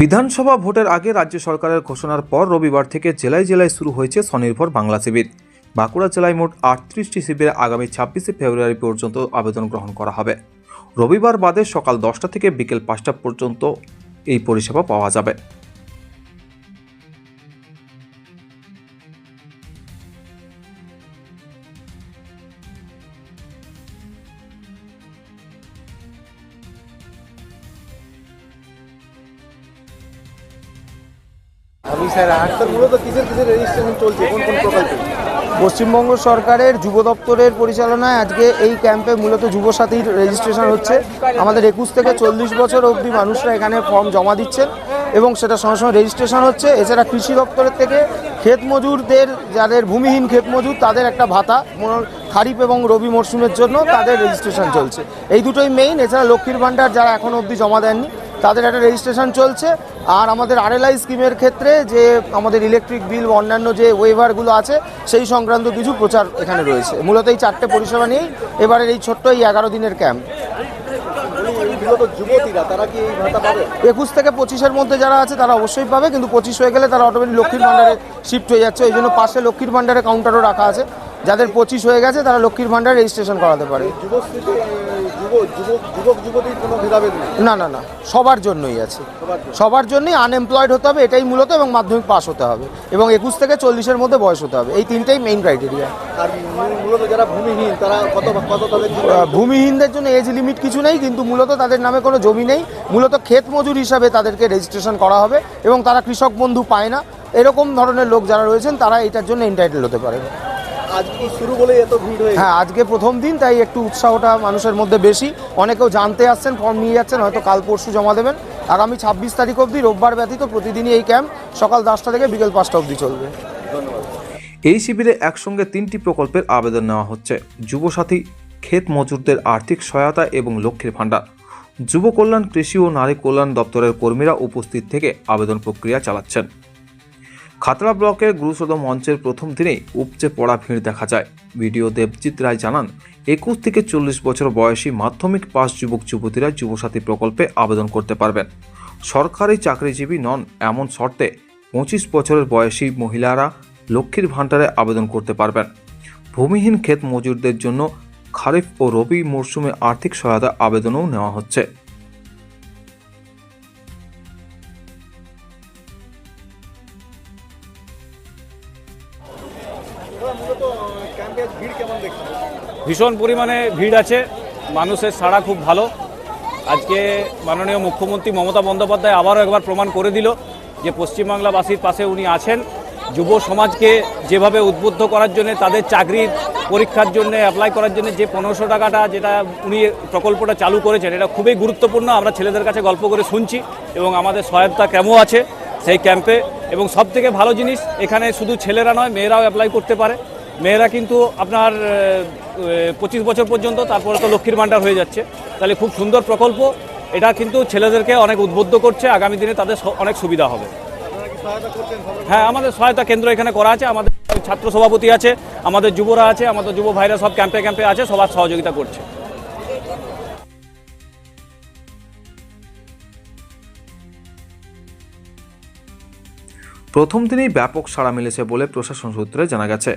বিধানসভা ভোটের আগে রাজ্য সরকারের ঘোষণার পর রবিবার থেকে জেলায় জেলায় শুরু হয়েছে স্বনির্ভর বাংলা শিবির। বাঁকুড়া জেলায় মোট আটত্রিশটি শিবিরে আগামী ছাব্বিশে ফেব্রুয়ারি পর্যন্ত আবেদন গ্রহণ করা হবে। রবিবার বাদে সকাল দশটা থেকে বিকেল পাঁচটা পর্যন্ত এই পরিষেবা পাওয়া যাবে। মূলত কিসের রেজিস্ট্রেশন চলছে? কোন পশ্চিমবঙ্গ সরকারের যুব দপ্তরের পরিচালনায় আজকে এই ক্যাম্পে মূলত যুবসাথীর রেজিস্ট্রেশন হচ্ছে। আমাদের একুশ থেকে চল্লিশ বছর অবধি মানুষরা এখানে ফর্ম জমা দিচ্ছেন এবং সেটা সঙ্গে সঙ্গে রেজিস্ট্রেশন হচ্ছে। এছাড়া কৃষি দপ্তরের থেকে ক্ষেত মজুরদের, যাদের ভূমিহীন ক্ষেত মজুর, তাদের একটা ভাতা খারিফ এবং রবি মরশুমের জন্য তাদের রেজিস্ট্রেশন চলছে। এই দুটোই মেইন এছাড়া লক্ষ্মীর ভাণ্ডার যারা এখনও অবধি জমা দেননি তাদের একটা রেজিস্ট্রেশন চলছে। আর আমাদের আরএলআই স্কিমের ক্ষেত্রে যে আমাদের ইলেকট্রিক বিল বা অন্যান্য যে ওয়েভারগুলো আছে, সেই সংক্রান্ত কিছু প্রচার এখানে রয়েছে। মূলত এই চারটে পরিষেবা নিয়েই এবারের এই ছোট্ট এই এগারো দিনের ক্যাম্প একুশ থেকে পঁচিশের মধ্যে যারা আছে, তারা অবশ্যই পাবে। কিন্তু পঁচিশ হয়ে গেলে তারা অটোমেটিক লক্ষ্মীর ভাণ্ডারে শিফট হয়ে যাচ্ছে। ওই জন্য পাশে লক্ষ্মীর ভাণ্ডারে কাউন্টারও রাখা আছে। যাদের পঁচিশ হয়ে গেছে, তারা লক্ষ্মীর ভাণ্ডারে রেজিস্ট্রেশন করাতে পারে। যুব যুবক যুবক যুবতীর কোনো ভেদাভেদ নেই? না না না সবার জন্যই আছে। সবার জন্যই আনএমপ্লয়েড হতে হবে এটাই মূলত এবং মাধ্যমিক পাস হতে হবে। এবং একুশ থেকে চল্লিশের মধ্যে বয়স হতে হবে এই তিনটেই মেইন ক্রাইটেরিয়া আর মূলত যারা ভূমিহীন তারা কত কত তাদের ভূমিহীনদের জন্য এজ লিমিট কিছু নেই কিন্তু মূলত তাদের নামে কোনো জমি নেই। মূলত ক্ষেত মজুর হিসাবে তাদেরকে রেজিস্ট্রেশন করা হবে এবং তারা কৃষক বন্ধু পায় না। এরকম ধরনের লোক যারা রয়েছেন তারা এটার জন্য এন্টাইটেল হতে পারে আজ কি শুরু বলেই এত ভিড় হয়ে হ্যাঁ আজকে প্রথম দিন তাই একটু উৎসাহটা মানুষের মধ্যে বেশি। অনেকেও জানতে আসছেন ফর্ম নিয়ে যাচ্ছেন হয়তো কাল পরশু জমা দেবেন। আগামী ছাব্বিশ তারিখ অবধি রোববার ব্যতীত প্রতিদিনই এই ক্যাম্প সকাল দশটা থেকে বিকেল পাঁচটা অবধি চলবে। এই শিবিরে একসঙ্গে তিনটি প্রকল্পের আবেদন নেওয়া হচ্ছে। যুবসাথী ক্ষেত মজুরদের আর্থিক সহায়তা এবং লক্ষ্মীর ভাণ্ডার। যুব কল্যাণ কৃষি ও নারী কল্যাণ দপ্তরের কর্মীরা উপস্থিত থেকে আবেদন প্রক্রিয়া চালাচ্ছেন। খাতড়া ব্লকের গুরুসদম মঞ্চের প্রথম দিনেই উপচে পড়া ভিড় দেখা যায়। ভিডিও দেবজিৎ রায় জানান, একুশ থেকে চল্লিশ বছর বয়সী মাধ্যমিক পাস যুবক যুবতীরা যুবসাথী প্রকল্পে আবেদন করতে পারবেন। সরকারি চাকরিজীবী নন, এমন শর্তে পঁচিশ বছরের বয়সী মহিলারা লক্ষ্মীর ভাণ্ডারে আবেদন করতে পারবেন। ভূমিহীন ক্ষেত মজুরদের জন্য খারিফ ও রবি মরশুমে আর্থিক সহায়তা আবেদনও নেওয়া হচ্ছে। ভীষণ পরিমাণে ভিড় আছে। মানুষের সাড়া খুব ভালো। আজকে মাননীয় মুখ্যমন্ত্রী মমতা বন্দ্যোপাধ্যায় আবারও একবার প্রমাণ করে দিল যে পশ্চিমবাংলাবাসীর পাশে উনি আছেন। যুব সমাজকে যেভাবে উদ্বুদ্ধ করার জন্য, তাদের চাকরির পরীক্ষার জন্য অ্যাপ্লাই করার জন্য যে পনেরোশো টাকাটা যেটা উনি প্রকল্পটা চালু করেছেন, এটা খুবই গুরুত্বপূর্ণ। আমরা ছেলেদের কাছে গল্প করে শুনছি এবং আমাদের সহায়তা কেমন আছে। সেই ক্যাম্পে এবং সব থেকে ভালো জিনিস, এখানে শুধু ছেলেরা নয়, মেয়েরাও অ্যাপ্লাই করতে পারে। মেয়েরা কিন্তু আপনার পঁচিশ বছর পর্যন্ত তারপরে তো লক্ষ্মীর ভাণ্ডার হয়ে যাচ্ছে। তাহলে খুব সুন্দর প্রকল্প। এটা কিন্তু ছেলেদেরকে অনেক উদ্বুদ্ধ করছে। আগামী দিনে তাদের অনেক সুবিধা হবে। হ্যাঁ আমাদের সহায়তা কেন্দ্র এখানে করা আছে। আমাদের ছাত্র সভাপতি আছে, আমাদের যুবরা আছে, আমাদের যুব ভাইরা সব ক্যাম্পে ক্যাম্পে আছে, সবার সহযোগিতা করছে। প্রথম দিনেই ব্যাপক সাড়া মিলেছে বলে প্রশাসন সূত্রে জানা গেছে।